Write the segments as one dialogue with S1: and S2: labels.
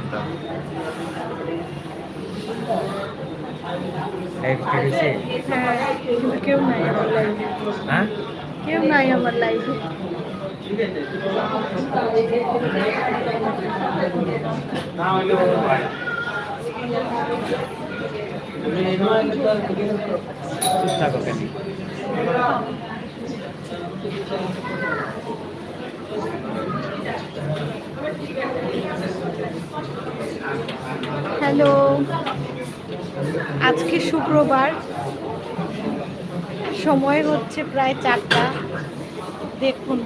S1: করতাম লাইভ কেটেছে
S2: হ্যাঁ কিন্তু কেউ নাই আমার লাইফে
S1: হ্যাঁ
S2: কেউ নাই আমার লাইফে
S1: চুপ থাকো কেন
S2: হ্যালো। আজকে শুক্রবার। সময় হচ্ছে প্রায় চারটা। দেখুন,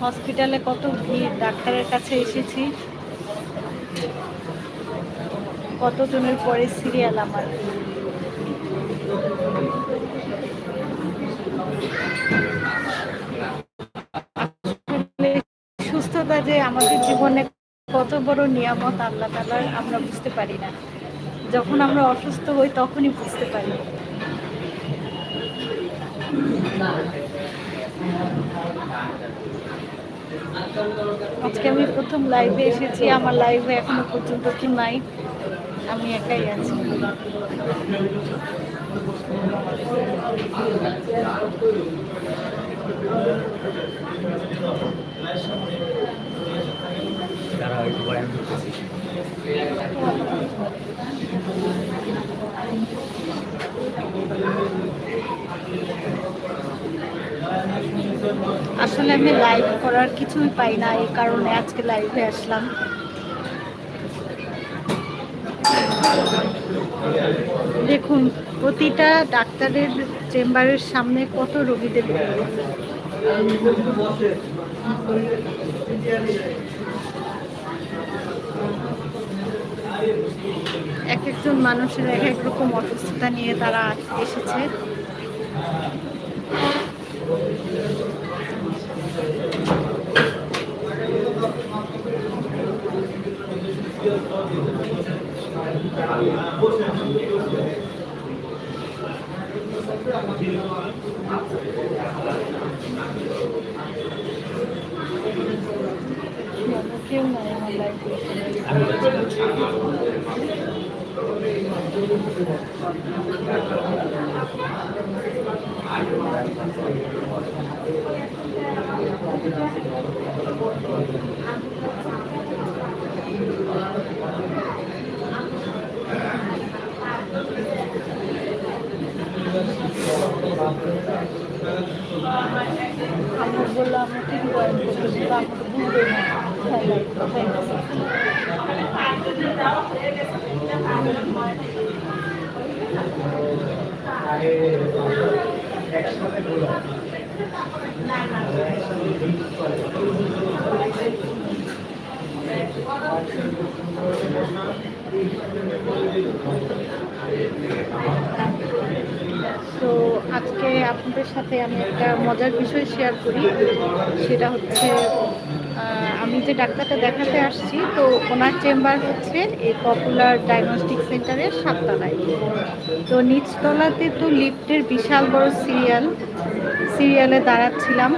S2: হসপিটালে কত ভিড়, ডাক্তারের কাছে এসেছি। কতজনের পরে সিরিয়াল আমার? যে আমাদের জীবনে কত বড় নিয়ামত আল্লাহ তালার আমরা বুঝতে পারি না। যখন আমরা অসুস্থ হই তখনই বুঝতে পারি। আজকে আমি প্রথম লাইভে এসেছি, আমার লাইভে এখনও পর্যন্ত কি নাই। আমি একাই আছি।
S1: তারা হয়তো বয়ান করতেছি।
S2: আসলে আমি লাইভ করার কিছুই পাই না, এই কারণে আজকে লাইভে আসলাম। দেখুন, প্রতিটা ডাক্তারের চেম্বারের সামনে কত রোগীদের এক একজন মানুষের এক এক রকম অসুস্থতা নিয়ে তারা এসেছে। কেউ নাই আমার লাইফে
S1: আমি যাচ্ছি
S2: আমি বললাম আমাকে কি করেন করতে বলল আমাকে বুঝবে না হ্যাঁ, কোথায় গেছে? তো আজকে আপনাদের সাথে আমি একটা মজার বিষয় শেয়ার করি। সেটা হচ্ছে আমি যে ডাক্তারটা দেখাতে আসছি, তো ওনার চেম্বার হচ্ছে এই পপুলার ডায়াগনস্টিক সেন্টারের সাততলায়। তো নিচতলাতে তো লিফটের বিশাল বড় সিরিয়াল সিরিয়ালে দাঁড়াচ্ছিলাম।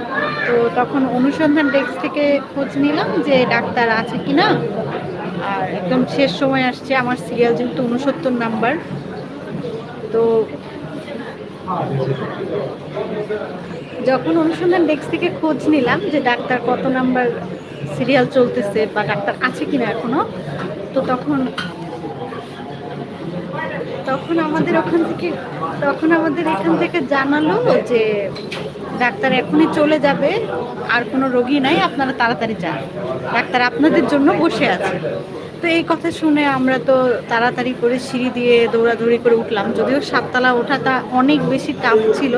S2: তো তখন অনুসন্ধান ডেস্ক থেকে খোঁজ নিলাম যে ডাক্তার আছে কি না আর একদম শেষ সময় আসছে, আমার সিরিয়াল যেহেতু উনসত্তর নাম্বার। তো যখন অনুসন্ধান ডেস্ক থেকে খোঁজ নিলাম যে ডাক্তার কত নাম্বার সিরিয়াল চলতেছে বা ডাক্তার আছে কিনা এখনও, তো তখন তখন আমাদের ওখান থেকে, তখন আমাদের এখান থেকে জানালো যে ডাক্তার এখনই চলে যাবে, আর কোনো রোগী নাই, আপনারা তাড়াতাড়ি যান। ডাক্তার আপনাদের জন্য বসে আছে। তো এই কথা শুনে আমরা তো তাড়াতাড়ি করে সিঁড়ি দিয়ে দৌড়াদৌড়ি করে উঠলাম। যদিও সাততলা ওঠাটা অনেক বেশি টাফ ছিল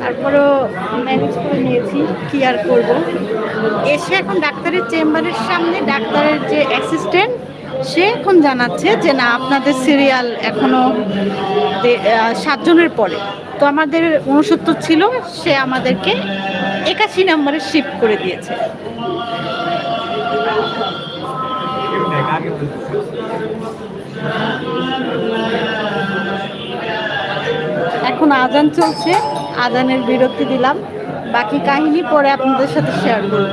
S2: তারপরেও ম্যানেজ করে নিয়েছি কি আর করব। এসে এখন ডাক্তারের চেম্বারের সামনে ডাক্তারের যে অ্যাসিস্ট্যান্ট সে এখন জানাচ্ছে যে না আপনাদের সিরিয়াল এখনও দে- আহ, সাতজনের পরে। তো আমাদের উনসত্তর ছিল সে আমাদেরকে একাশি নম্বরে শিফট করে দিয়েছে। এখন আজান চলছে। আজানের বিরতি দিলাম বাকি কাহিনী পরে আপনাদের সাথে শেয়ার করব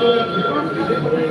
S2: Thank you.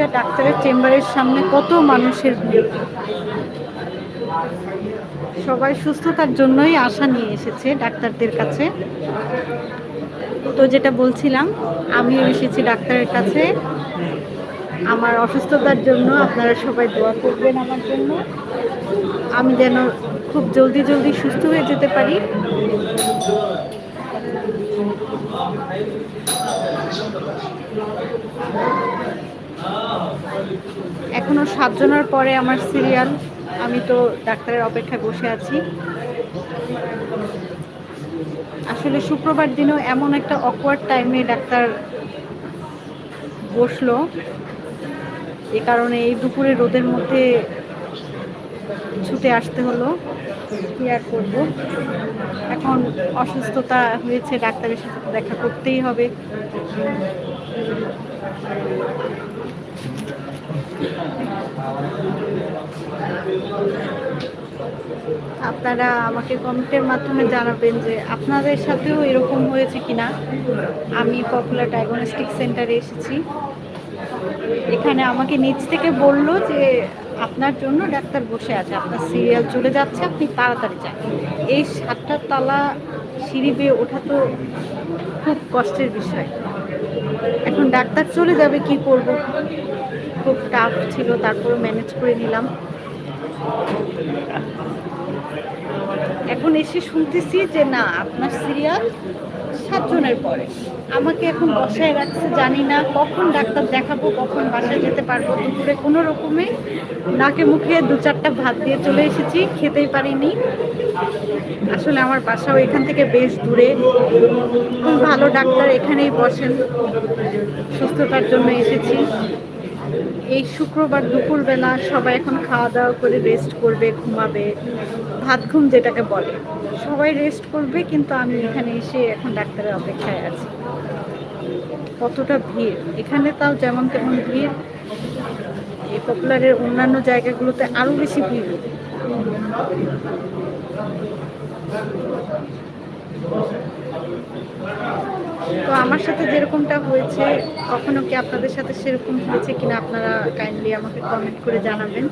S2: প্রতিটা ডাক্তারের চেম্বারের সামনে কত মানুষের ভিড়? সবাই সুস্থতার জন্যই আশা নিয়ে এসেছে ডাক্তারদের কাছে। তো যেটা বলছিলাম, আমিও এসেছি ডাক্তারের কাছে। আমার অসুস্থতার জন্য আপনারা সবাই দোয়া করবেন আমার জন্য। আমি যেন খুব জলদি জলদি সুস্থ হয়ে যেতে পারি। এখনও সাতজনের পরে আমার সিরিয়াল আমি তো ডাক্তারের অপেক্ষায় বসে আছি। আসলে শুক্রবার দিনও এমন একটা অকওয়ার্ড টাইমে ডাক্তার বসল। এ কারণে এই দুপুরে রোদের মধ্যে ছুটে আসতে হলো। কি আর করব। এখন অসুস্থতা হয়েছে, ডাক্তারের সাথে দেখা করতেই হবে। আপনারা আমাকে কমেন্টের মাধ্যমে জানাবেন যে আপনাদের সাথেও এরকম হয়েছে কিনা। আমি পপুলার ডায়াগনস্টিক সেন্টারে এসেছি। এখানে আমাকে নিচ থেকে বলল যে আপনার জন্য ডাক্তার বসে আছে, আপনার সিরিয়াল চলে যাচ্ছে, আপনি তাড়াতাড়ি যান। এই সাতটা তালা সিঁড়ি বেয়ে ওঠা তো খুব কষ্টের বিষয়। এখন ডাক্তার চলে যাবে, কি করব? খুব টাফ ছিল তারপর ম্যানেজ করে নিলাম। এখন এসে শুনতেছি যে না, আপনার সিরিয়াল সাতজনের পরে। আমাকে এখন বসায় রাখছে, জানি না কখন ডাক্তার দেখাবো, কখন বাসায় যেতে পারব। দুপুরে কোনো রকমে নাকে মুখে দু চারটা ভাত দিয়ে চলে এসেছি, খেতেই পারিনি। আসলে আমার বাসাও এখান থেকে বেশ দূরে। খুব ভালো ডাক্তার এখানেই বসেন। সুস্থতার জন্য এসেছি। এই শুক্রবার দুপুরবেলা সবাই এখন খাওয়া দাওয়া করে রেস্ট করবে, ঘুমাবে, ভাত ঘুম যেটাকে বলে। সবাই রেস্ট করবে, কিন্তু আমি এখানে এসে এখন ডাক্তারের অপেক্ষায় আছি। কতটা ভিড়। এখানে তাও যেমন তেমন ভিড়। এই পপুলারের অন্যান্য জায়গাগুলোতে আরও বেশি ভিড়। তো আমার সাথে যেরকমটা হয়েছে, কখনো কি আপনাদের সাথে সেরকম হয়েছে কিনা আপনারা কাইন্ডলি আমাকে কমেন্ট করে জানাবেন।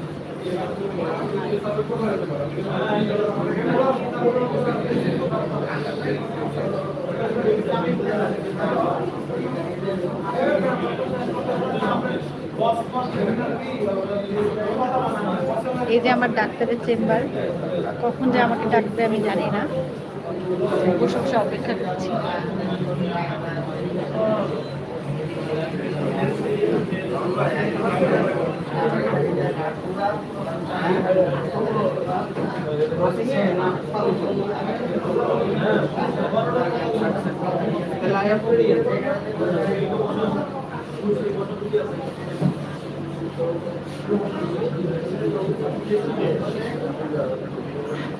S2: এই যে আমার ডাক্তারের চেম্বার, কখন যে আমাকে ডাকবে আমি জানি না। বসে বসে অপেক্ষা করছি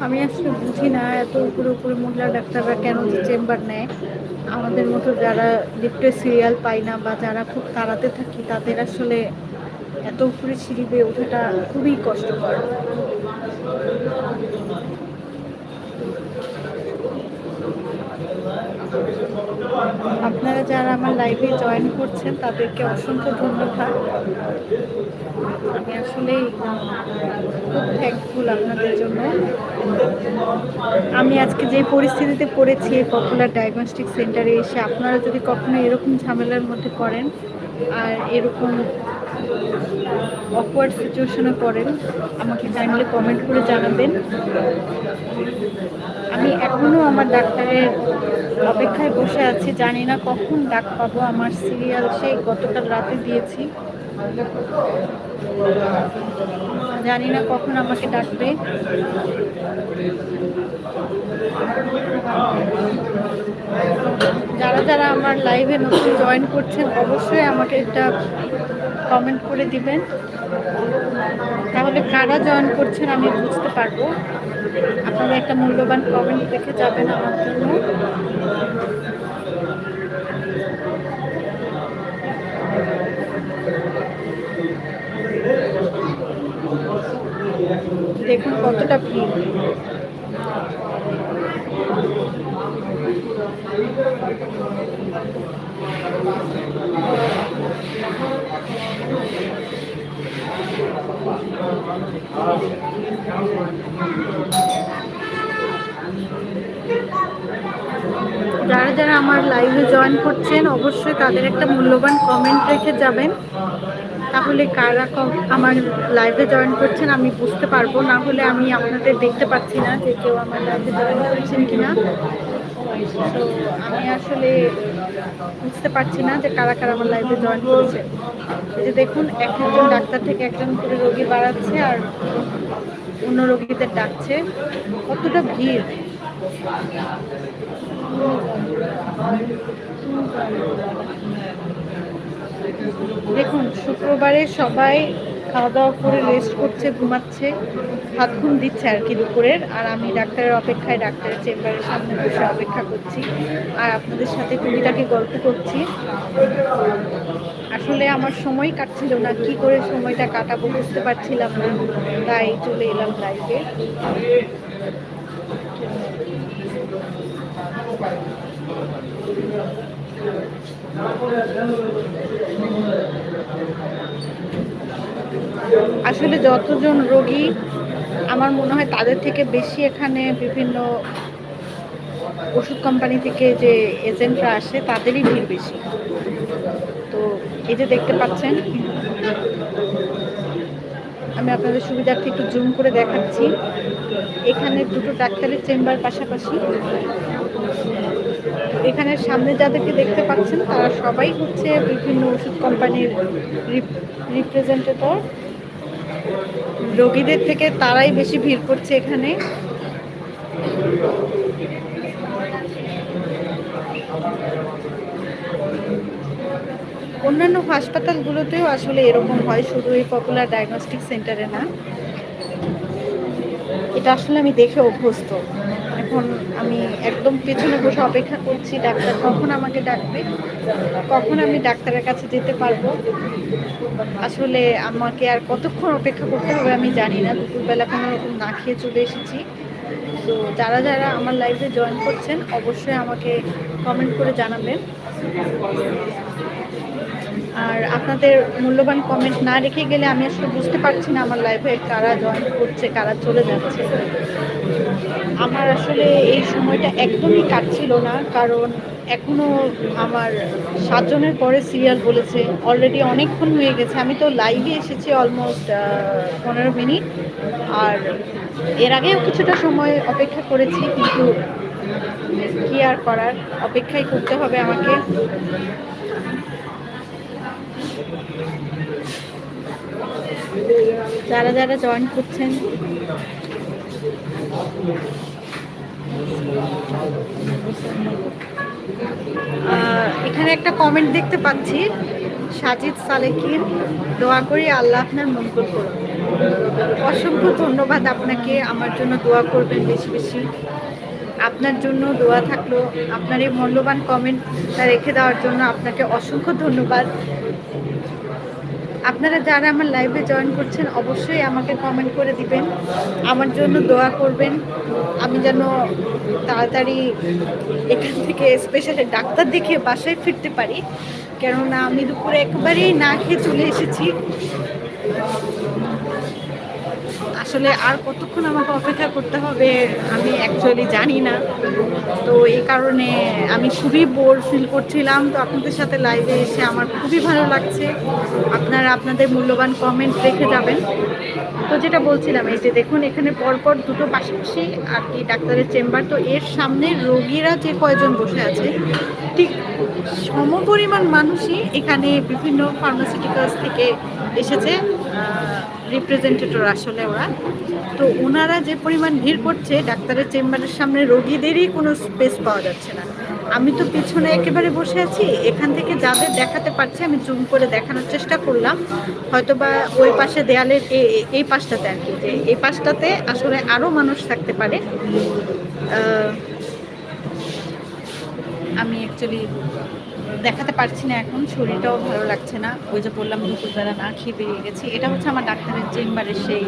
S2: আমি আসলে বুঝি না এত উপরে উপরে মহিলা ডাক্তাররা কেন যে চেম্বার নেয়। আমাদের মতো যারা লিফটে সিরিয়াল পাই না বা যারা খুব তাড়াতে থাকি, তাদের আসলে এত উপরে সিঁড়ি ওঠাটা খুবই কষ্টকর। আপনারা যারা আমার লাইভে জয়েন করছেন, তাদেরকে অসংখ্য ধন্যবাদ। আমি আসলেই খুব থ্যাঙ্কফুল আপনাদের জন্য। আমি আজকে যে পরিস্থিতিতে পড়েছি পপুলার ডায়াগনস্টিক সেন্টারে এসে, আপনারা যদি কখনো এরকম ঝামেলার মধ্যে পড়েন, আর এরকম অকওয়ার্ড সিচুয়েশনে পড়েন, আমাকে কাইন্ডলি কমেন্ট করে জানাবেন। আমি এখনও আমার ডাক্তারের অপেক্ষায় বসে আছি, জানি না কখন ডাক পাবো। আমার সিরিয়াল সেই গতকাল রাতে দিয়েছি। জানি না কখন আমাকে ডাকবে। যারা যারা আমার লাইভে নতুন জয়েন করছেন, অবশ্যই আমাকে একটা কমেন্ট করে দিবেন। তাহলে কারা জয়েন করছেন আমি বুঝতে পারব। আপনারা একটা মূল্যবান কমেন্ট রেখে যাবেন আমার জন্য। দেখুন কতটা ভিড়। যারা যারা আমার লাইভে জয়েন করছেন, অবশ্যই তাদের একটা মূল্যবান কমেন্ট রেখে যাবেন। তাহলে কারা আমার লাইভে জয়েন করছেন, আমি বুঝতে পারব। না হলে আমি আপনাদের দেখতে পাচ্ছি না যে কেউ আমার লাইভে জয়েন করছেন কিনা। তো আমি আসলে বুঝতে পারছি না যে কারা কারা আমার লাইফে জয়েন করছে। এই যে দেখুন, এক একজন ডাক্তার থেকে একজন করে রোগী বাড়াচ্ছে আর অন্য রোগীদের ডাকছে। কতটা ভিড়। দেখুন, শুক্রবারে সবাই খাওয়া দাওয়া করে রেস্ট করছে, ঘুমাচ্ছে, হাত ঘুম দিচ্ছে আর কি দুপুরের। আর আমি ডাক্তারের অপেক্ষায়, ডাক্তারের চেম্বারের সামনে বসে অপেক্ষা করছি। আর আপনাদের সাথে কবিতাকে গল্প করছি। আসলে আমার সময় কাটছিল না, কি করে সময়টা কাটাবো বুঝতে পারছিলাম না। তাই চলে এলাম লাইভে আসলে যতজন রোগী আমার মনে হয় তাদের থেকে বেশি এখানে বিভিন্ন ওষুধ কোম্পানি থেকে যে এজেন্টরা আসে, তাদেরই ভিড় বেশি। তো এই যে দেখতে পাচ্ছেন, আমি আপনাদের সুবিধার্থে একটু জুম করে দেখাচ্ছি। এখানে দুটো ডাক্তারের চেম্বার পাশাপাশি। এখানে সামনে যাদেরকে দেখতে পাচ্ছেন, তারা সবাই হচ্ছে বিভিন্ন ওষুধ কোম্পানির রিপ্রেজেন্টেটর রোগীদের থেকে তারাই বেশি ভিড় করছে এখানে। অন্যান্য হাসপাতালগুলোতেও আসলে এরকম হয়, শুধু এই পপুলার ডায়াগনস্টিক সেন্টারে না। এটা আসলে আমি দেখে অভ্যস্ত। এখন আমি একদম পেছনে বসে অপেক্ষা করছি, ডাক্তার কখন আমাকে ডাকবে, কখন আমি ডাক্তারের কাছে যেতে পারব, আসলে আমাকে আর কতক্ষণ অপেক্ষা করতে হবে আমি জানি না। দুপুরবেলা কোনো রকম না খেয়ে চলে এসেছি। তো যারা যারা আমার লাইফে জয়েন করছেন, অবশ্যই আমাকে কমেন্ট করে জানাবেন। আর আপনাদের মূল্যবান কমেন্ট না রেখে গেলে আমি আসলে বুঝতে পারছি না আমার লাইফে কারা জয়েন করছে, কারা চলে যাচ্ছে। আমার আসলে এই সময়টা একদমই কাটছিল না, কারণ এখনও আমার সাতজনের পরে সিরিয়াল বলেছে অলরেডি অনেকক্ষণ হয়ে গেছে। আমি তো লাইভে এসেছি অলমোস্ট পনেরো মিনিট। আর এর আগেও কিছুটা সময় অপেক্ষা করেছি, কিন্তু কি আর করার, অপেক্ষাই করতে হবে আমাকে। যারা যারা জয়েন করছেন এখানে একটা কমেন্ট দেখতে পাচ্ছি। সাজিদ সালেকিন, দোয়া করি আল্লাহ আপনার মঙ্গল করুন অসংখ্য ধন্যবাদ আপনাকে, আমার জন্য দোয়া করবেন বেশি বেশি। আপনার জন্য দোয়া থাকল, আপনার এই মূল্যবান কমেন্টটা রেখে দেওয়ার জন্য আপনাকে অসংখ্য ধন্যবাদ। আপনারা যারা আমার লাইভে জয়েন করছেন, অবশ্যই আমাকে কমেন্ট করে দিবেন। আমার জন্য দোয়া করবেন। আমি যেন তাড়াতাড়ি এখান থেকে স্পেশালি ডাক্তার দেখিয়ে বাসায় ফিরতে পারি। কেননা আমি দুপুরে একবারেই না খেয়ে চলে এসেছি। আসলে আর কতক্ষণ আমাকে অপেক্ষা করতে হবে আমি অ্যাকচুয়ালি জানি না। তো এই কারণে আমি খুবই বোর ফিল করছিলাম। তো আপনাদের সাথে লাইভে এসে আমার খুবই ভালো লাগছে। আপনারা আপনাদের মূল্যবান কমেন্ট রেখে যাবেন। তো যেটা বলছিলাম, এই যে দেখুন, এখানে পরপর দুটো পাশাপাশি আর কি ডাক্তারের চেম্বার তো এর সামনে রোগীরা যে কয়জন বসে আছে, ঠিক সমপরিমাণ মানুষই এখানে বিভিন্ন ফার্মাসিউটিক্যালস থেকে এসেছে। রিপ্রেজেন্টেটর আসলে ওরা। তো ওনারা যে পরিমাণ ভিড় করছে, ডাক্তারের চেম্বারের সামনে রোগীদেরই কোনো স্পেস পাওয়া যাচ্ছে না। আমি তো পিছনে একেবারে বসে আছি, এখান থেকে যাদের দেখাতে পারছি, আমি জুম করে দেখানোর চেষ্টা করলাম। হয়তো বা ওই পাশে দেয়ালের এই পাশটাতে আর কি, যে এই পাশটাতে আসলে আরও মানুষ থাকতে পারে। আমি অ্যাকচুয়ালি দেখাতে পারছি না এখন, শরীরটাও ভালো লাগছে না। ওই যে বললাম, দুপুরবেলা না খেয়ে বেরিয়ে গেছি। এটা হচ্ছে আমার ডাক্তারের চেম্বারের সেই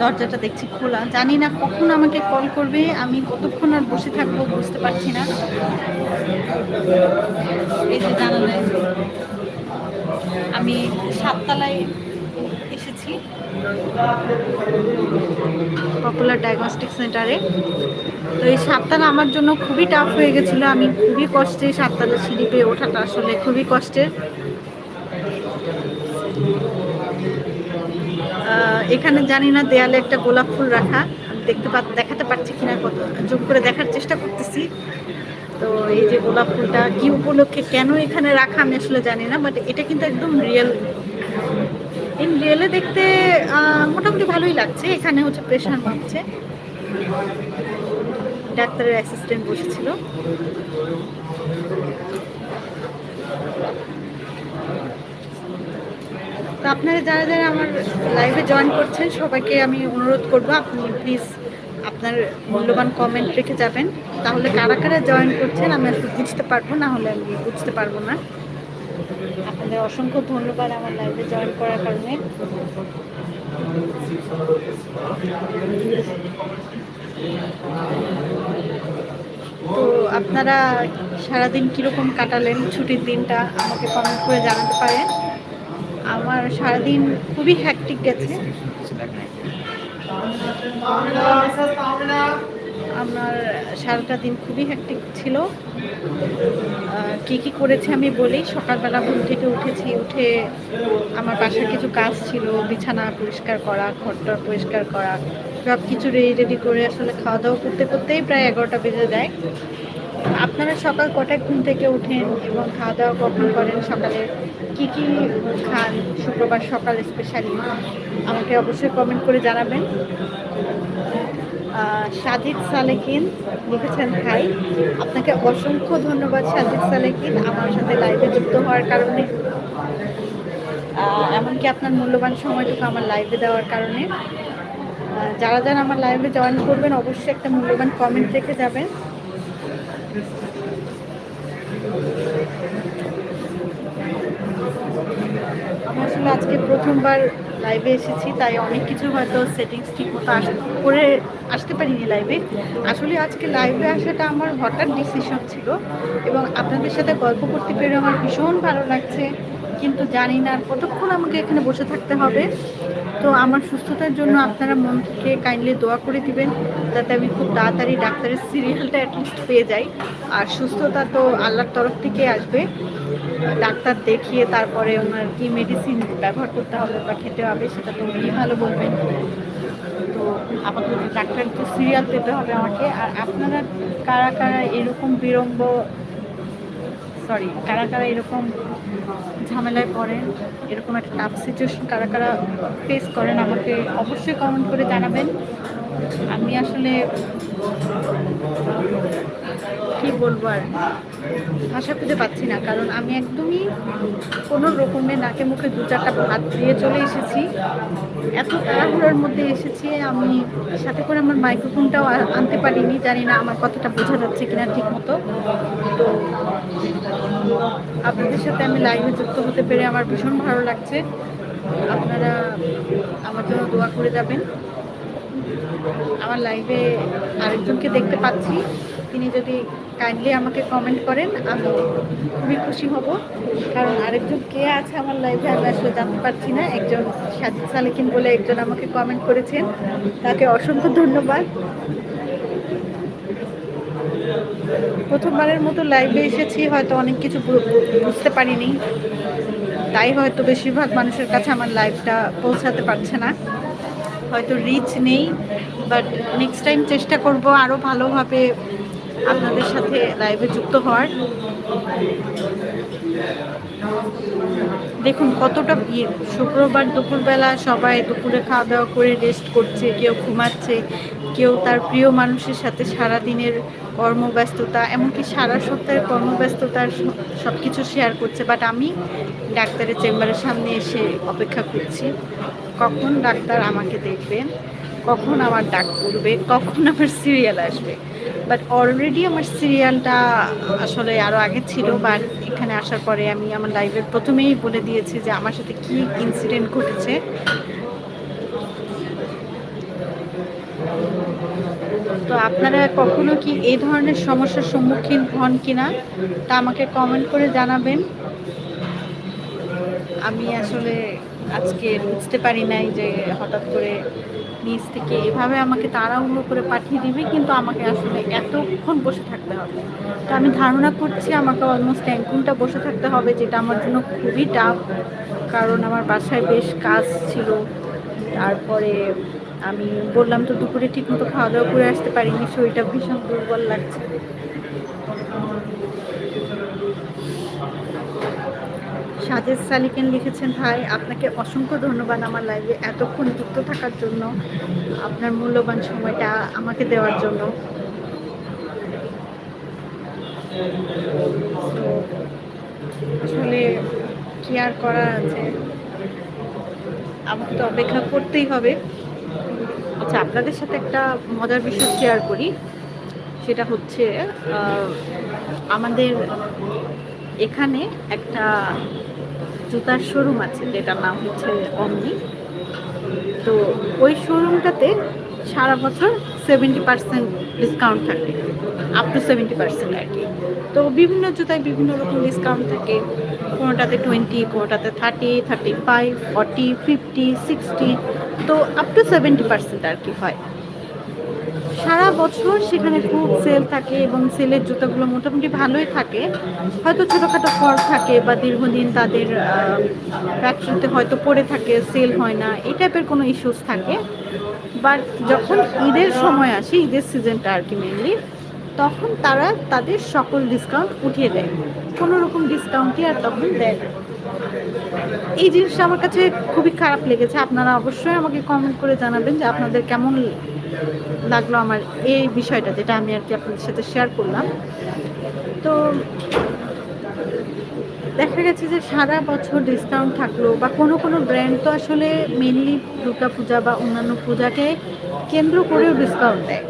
S2: দরজাটা দেখছি খোলা। জানি না কখন আমাকে কল করবে, আমি কতক্ষণ আর বসে থাকব বুঝতে পারছি না। এই যে জানালায় আমি সাততলায় এসেছি। পপুলার ডায়াগনস্টিক সেন্টারে তো এই সাততলা আমার জন্য খুবই টাফ হয়ে গেছিল। আমি খুবই কষ্টে সাততলা সিঁড়ি পেয়ে ওঠাটা আসলে খুবই কষ্টের এখানে জানি না দেয়ালে একটা গোলাপ ফুল রাখা। আমি দেখতে পা দেখাতে পারছি কিনা, কত জুম করে দেখার চেষ্টা করতেছি। তো এই যে গোলাপ ফুলটা কি উপলক্ষে কেন এখানে রাখা আমি আসলে জানি না বাট এটা কিন্তু একদম রিয়েল ইন রিয়েলে দেখতে মোটামুটি ভালোই লাগছে। এখানে হচ্ছে প্রেশার মাপছে ডাক্তারের অ্যাসিস্ট্যান্ট বসেছিল। তো আপনারা যারা যারা আমার লাইভে জয়েন করছেন, সবাইকে আমি অনুরোধ করব, আপনি প্লিজ আপনার মূল্যবান কমেন্ট রেখে যাবেন। তাহলে কারা কারা জয়েন করছেন আমি আসলে বুঝতে পারব, না হলে আমি বুঝতে পারব না। আপনাদের অসংখ্য ধন্যবাদ আমার লাইভে জয়েন করার কারণে। তো আপনারা সারাদিন কীরকম কাটালেন ছুটির দিনটা, আমাকে কমেন্ট করে জানাতে পারেন। আমার সারাদিন খুবই হ্যাকটিক গেছে। আমার সারাটা দিন খুবই হ্যাকটিক ছিল। কি কি করেছি আমি বলি, সকালবেলা ঘুম থেকে উঠেছি, উঠে আমার বাসার কিছু কাজ ছিল, বিছানা পরিষ্কার করা ঘরটা পরিষ্কার করা সব কিছু রেডি রেডি করে আসলে খাওয়া দাওয়া করতে করতেই প্রায় এগারোটা বেজে যায়। আপনারা সকাল কটায় ঘুম থেকে উঠেন এবং খাওয়া দাওয়া কখন করেন? সকালে কি কি খান? শুক্রবার সকাল স্পেশালি আমাকে অবশ্যই কমেন্ট করে জানাবেন। সাজিদ সালেকিন লিখেছেন ভাই আপনাকে অসংখ্য ধন্যবাদ সাজিদ সালেকিন আমার সাথে লাইভে যুক্ত হওয়ার কারণে। এমনকি আপনার মূল্যবান সময়টুকু আমার লাইভে দেওয়ার কারণে। যারা যারা আমার লাইভে জয়েন করবেন, অবশ্যই একটা মূল্যবান কমেন্ট রেখে যাবেন। আমি আসলে আজকে প্রথমবার লাইভে এসেছি, তাই অনেক কিছু হয়তো সেটিংস ঠিক মতো করে আসতে পারিনি লাইভে আসলে আজকে লাইভে আসাটা আমার হঠাৎ ডিসিশন ছিল এবং আপনাদের সাথে গল্প করতে পেরে আমার ভীষণ ভালো লাগছে। কিন্তু জানি না আর কতক্ষণ আমাকে এখানে বসে থাকতে হবে। তো আমার সুস্থতার জন্য আপনারা মন থেকে কাইন্ডলি দোয়া করে দিবেন, যাতে আমি খুব তাড়াতাড়ি ডাক্তারের সিরিয়ালটা অ্যাটলিস্ট পেয়ে যাই। আর সুস্থতা তো আল্লাহর তরফ থেকে আসবে। ডাক্তার দেখিয়ে তারপরে ওনার কি মেডিসিন ব্যবহার করতে হবে বা খেতে হবে সেটা তো উনি ভালো বলবেন। তো আপাতত ডাক্তার তো সিরিয়াল পেতে হবে আমাকে। আর আপনারা কারা কারা এরকম বিড়ম্ব সরি কারা কারা এরকম ঝামেলায় পড়েন, এরকম একটা টাফ সিচুয়েশন কারা কারা ফেস করেন আমাকে অবশ্যই কমেন্ট করে জানাবেন। আমি আসলে কি বলব আর? ভাষা খুঁজে পাচ্ছি না, কারণ আমি একদমই কোনো রকমের নাকে মুখে দু চারটা ভাত দিয়ে চলে এসেছি। এত তাড়াহুড়োর মধ্যে এসেছি, আমি সাথে করে আমার মাইক্রোফোনটাও আনতে পারিনি, জানি না আমার কথাটা বোঝা যাচ্ছে কিনা ঠিক মতো তো আপনাদের সাথে আমি লাইভে যুক্ত হতে পেরে আমার ভীষণ ভালো লাগছে। আপনারা আমার জন্য দোয়া করে যাবেন। আমার লাইভে আরেকজনকে দেখতে পাচ্ছি। তিনি যদি কাইন্ডলি আমাকে কমেন্ট করেন, আমি খুবই খুশি হব। কারণ আরেকজন কে আছে আমার লাইফে আমি আসলে জানতে পারছি না। একজন সাজিদ সালেকিন বলে একজন আমাকে কমেন্ট করেছেন। তাকে অসংখ্য ধন্যবাদ। প্রথমবারের মতো লাইভে এসেছি, হয়তো অনেক কিছু বুঝতে পারিনি। তাই হয়তো বেশিরভাগ মানুষের কাছে আমার লাইভটা পৌঁছাতে পারছে না। হয়তো রিচ নেই বাট নেক্সট টাইম চেষ্টা করব আরও ভালোভাবে আপনাদের সাথে লাইভে যুক্ত হওয়ার। দেখুন কতটা ভিড়। শুক্রবার দুপুরবেলা সবাই দুপুরে খাওয়া দাওয়া করে রেস্ট করছে, কেউ ঘুমাচ্ছে, কেউ তার প্রিয় মানুষের সাথে সারা দিনের কর্মব্যস্ততা, এমনকি সারা সপ্তাহের কর্মব্যস্ততার সব কিছু শেয়ার করছে। বাট আমি ডাক্তারের চেম্বারের সামনে এসে অপেক্ষা করছি। কখন ডাক্তার আমাকে দেখবেন কখন আমার ডাক পড়বে? কখন আমার সিরিয়াল আসবে? বাট অলরেডি আমার সিরিয়ালটা আসলে আরও আগে ছিল। বাট এখানে আসার পরে আমি আমার লাইভের প্রথমেই বলে দিয়েছি যে আমার সাথে কি ইনসিডেন্ট ঘটেছে। তো আপনারা কখনো কি এই ধরনের সমস্যার সম্মুখীন হন কিনা তা আমাকে কমেন্ট করে জানাবেন। আমি আসলে আজকে বুঝতে পারি নাই যে হঠাৎ করে নিচ থেকে এভাবে আমাকে তাড়াহুড়ো করে পাঠিয়ে দিবে, কিন্তু আমাকে আসলে এতক্ষণ বসে থাকতে হবে। তো আমি ধারণা করছি আমাকে অলমোস্ট এক ঘণ্টা বসে থাকতে হবে, যেটা আমার জন্য খুবই টাফ কারণ আমার বাসায় বেশ কাজ ছিল। তারপরে আমি বললাম তো দুপুরে ঠিকমতো খাওয়া দাওয়া করে আসতে পারিনি, শরীরটা ভীষণ দুর্বল লাগছে। সাজেদ সালিকেন লিখেছেন ভাই আপনাকে অসংখ্য ধন্যবাদ আমার লাইভে এতক্ষণ যুক্ত থাকার জন্য, আপনার মূল্যবান সময়টা আমাকে দেওয়ার জন্য। আসলে কি আর করার আছে? আমাকে তো অপেক্ষা করতেই হবে। আচ্ছা আপনাদের সাথে একটা মজার বিষয় শেয়ার করি। সেটা হচ্ছে আমাদের এখানে একটা জুতার শোরুম আছে, যেটার নাম হচ্ছে অমনি তো ওই শোরুমটাতে সারা বছর সেভেন্টি পার্সেন্ট ডিসকাউন্ট থাকে আপ টু সেভেন্টি পার্সেন্ট আর কি। তো বিভিন্ন জুতায় বিভিন্ন রকম ডিসকাউন্ট থাকে, কোনোটাতে twenty কোনোটাতে thirty thirty five forty fifty sixty তো আপ টু সেভেন্টি পার্সেন্ট আর কি হয়। সারা বছর সেখানে খুব সেল থাকে এবং সেলের জুতোগুলো মোটামুটি ভালোই থাকে। হয়তো ছোটোখাটো ফল থাকে বা দীর্ঘদিন তাদের ফ্যাক্টরিতে হয়তো পড়ে থাকে সেল হয় না, এই টাইপের কোনো ইস্যুস থাকে। বাট যখন ঈদের সময় আসে, ঈদের সিজনটা আর কি মেনলি তখন তারা তাদের সকল ডিসকাউন্ট উঠিয়ে দেয়। কোনো রকম ডিসকাউন্টই আর তখন দেয় না। এই জিনিসটা আমার কাছে খুবই খারাপ লেগেছে। আপনারা অবশ্যই আমাকে কমেন্ট করে জানাবেন যে আপনাদের কেমন লাগল আমার এই বিষয়টা, যেটা আমি আর কি আপনাদের সাথে শেয়ার করলাম। তো দেখা গেছে যে সারা বছর ডিসকাউন্ট থাকল বা কোনো কোনো ব্র্যান্ড তো আসলে মেনলি দুর্গা পূজা বা অন্যান্য পূজাকে কেন্দ্র করেও ডিসকাউন্ট দেয়।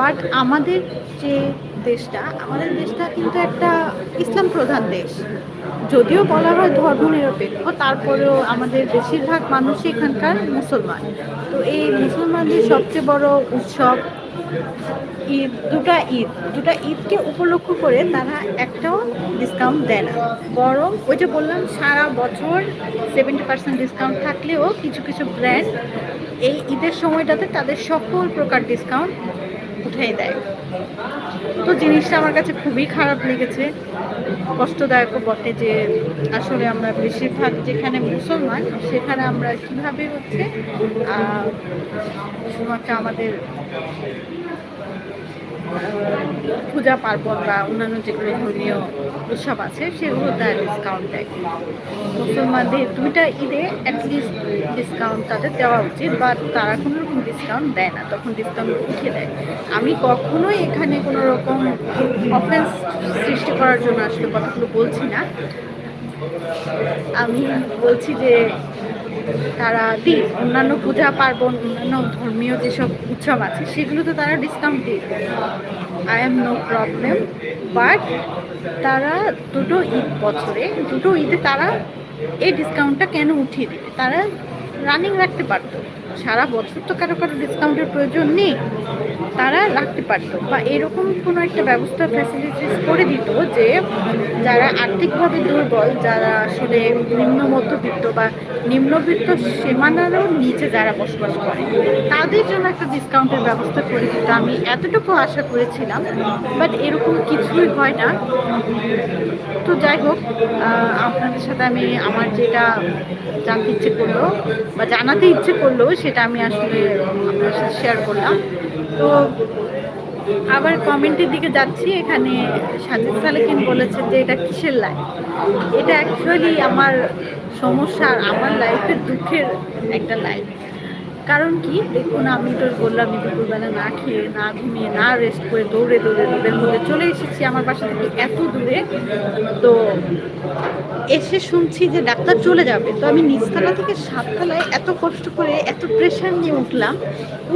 S2: বাট আমাদের যে দেশটা, আমাদের দেশটা কিন্তু একটা ইসলাম প্রধান দেশ। যদিও বলা হয় ধর্ম নিরপেক্ষ তারপরেও আমাদের বেশিরভাগ মানুষই এখানকার মুসলমান। তো এই মুসলমানদের সবচেয়ে বড় উৎসব ঈদ, দুটা ঈদ, দুটা ঈদকে উপলক্ষ করে তারা একটাও ডিসকাউন্ট দেয় না। বরং ওই যে বললাম, সারা বছর সেভেন্টি পার্সেন্ট ডিসকাউন্ট থাকলেও কিছু কিছু ব্র্যান্ড এই ঈদের সময়টাতে তাদের সকল প্রকার ডিসকাউন্ট উঠিয়ে দেয়। তো জিনিসটা আমার কাছে খুবই খারাপ লেগেছে। কষ্টদায়কও বটে যে আসলে আমরা বেশিরভাগ যেখানে মুসলমান, সেখানে আমরা কীভাবে হচ্ছে আমাদের পূজা পার্বণ বা অন্যান্য যেগুলো ধর্মীয় উৎসব আছে, সেগুলো তার ডিসকাউন্ট দেয়। মুসলমানদের দুইটা ঈদে অ্যাটলিস্ট ডিসকাউন্ট তাদের দেওয়া উচিত বা তারা কোনো রকম ডিসকাউন্ট দেয় না। তখন ডিসকাউন্ট উঠে দেয়। আমি কখনোই এখানে কোনো রকম অফেন্স সৃষ্টি করার জন্য আসলে কথাগুলো বলছি না। আমি বলছি যে তারা দিক অন্যান্য পূজা পার্বণ, অন্যান্য ধর্মীয় যেসব উৎসব আছে, সেগুলোতে তারা ডিসকাউন্ট দিয়ে I am no problem but তারা দুটো ঈদ বছরে, দুটো ঈদে তারা এই ডিসকাউন্টটা কেন উঠিয়ে দেবে? তারা রানিং রাখতে পারতো সারা বছর তো কারও কারও ডিসকাউন্টের প্রয়োজন নেই, তারা রাখতে পারতো। বা এরকম কোনো একটা ব্যবস্থা ফ্যাসিলিটিস করে দিত যে যারা আর্থিকভাবে দুর্বল, যারা আসলে নিম্ন মধ্যবিত্ত বা নিম্নবিত্ত সীমানারও নিচে যারা বসবাস করে, তাদের জন্য একটা ডিসকাউন্টের ব্যবস্থা করে দিত। আমি এতটুকু আশা করেছিলাম বাট এরকম কিছুই হয় না। তো যাই হোক আপনাদের সাথে আমি আমার যেটা জানতে ইচ্ছে করল বা জানাতে ইচ্ছে করল সেটা আমি আসলে আপনার সাথে শেয়ার করলাম। তো আবার কমেন্টের দিকে যাচ্ছি। এখানে সাজিদ সালেকিন বলেছেন যে এটা কিসের লাইফ এটা অ্যাকচুয়ালি আমার সমস্যা আমার লাইফের দুঃখের একটা লাইফ কারণ কি? দেখুন, আমি তো বললাম দুপুরবেলা না খেয়ে, না ঘুমিয়ে, না রেস্ট করে দৌড়ে দৌড়ে রোদের মধ্যে চলে এসেছি আমার বাসা থেকে এত দূরে। তো এসে শুনছি যে ডাক্তার চলে যাবে। তো আমি নিচতলা থেকে সাততলায় এত কষ্ট করে, এত প্রেশার নিয়ে উঠলাম,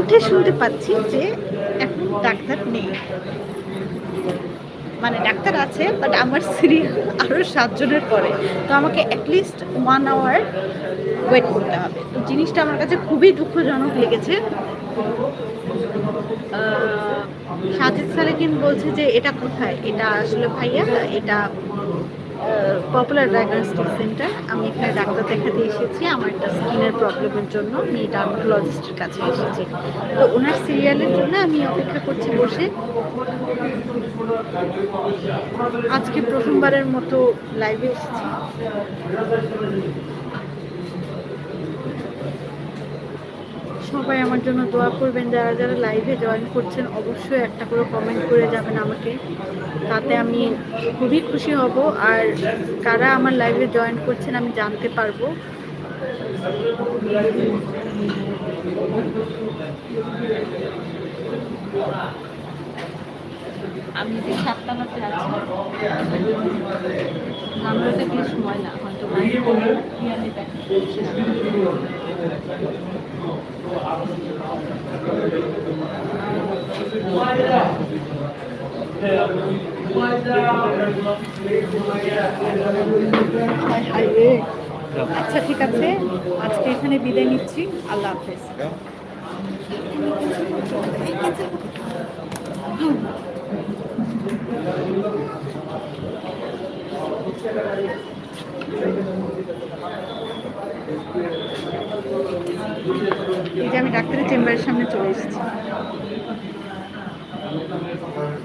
S2: উঠে শুনতে পাচ্ছি যে এখন ডাক্তার নেই। মানে ডাক্তার আছে বাট আমার সিরিয়াল আরও সাতজনের পরে। তো আমাকে অ্যাটলিস্ট ওয়ান আওয়ার ওয়েট করতে হবে। তো জিনিসটা আমার কাছে খুবই দুঃখজনক লেগেছে। সাজিদ সালেকিন বলছে যে, এটা কোথায়? এটা আসলে ভাইয়া, এটা পপুলার ডায়াগনস্টিক সেন্টার আমি এখানে ডাক্তার দেখাতে এসেছি, আমার একটা স্কিনের প্রবলেমের জন্য। আমি ডার্মাটোলজিস্টের কাছে এসেছি। তো ওনার সিরিয়ালের জন্য আমি অপেক্ষা করছি বসে। আজকে প্রথমবারের মতো লাইভে এসেছি। সবাই আমার জন্য দোয়া করবেন। যারা যারা লাইভে জয়েন করছেন, অবশ্যই একটা করে কমেন্ট করে যাবেন আমাকে। তাতে আমি খুবই খুশি হব। আর কারা আমার লাইভে জয়েন করছেন আমি জানতে পারব। আমি যে সাততলাতে আছি নামতে বেশ ময়লা, হয়তো বাইরে আচ্ছা ঠিক আছে। আজকে এখানে বিদায় নিচ্ছি। আল্লাহ হাফেজ। এই যে আমি ডাক্তারের চেম্বারের সামনে চলে এসেছি।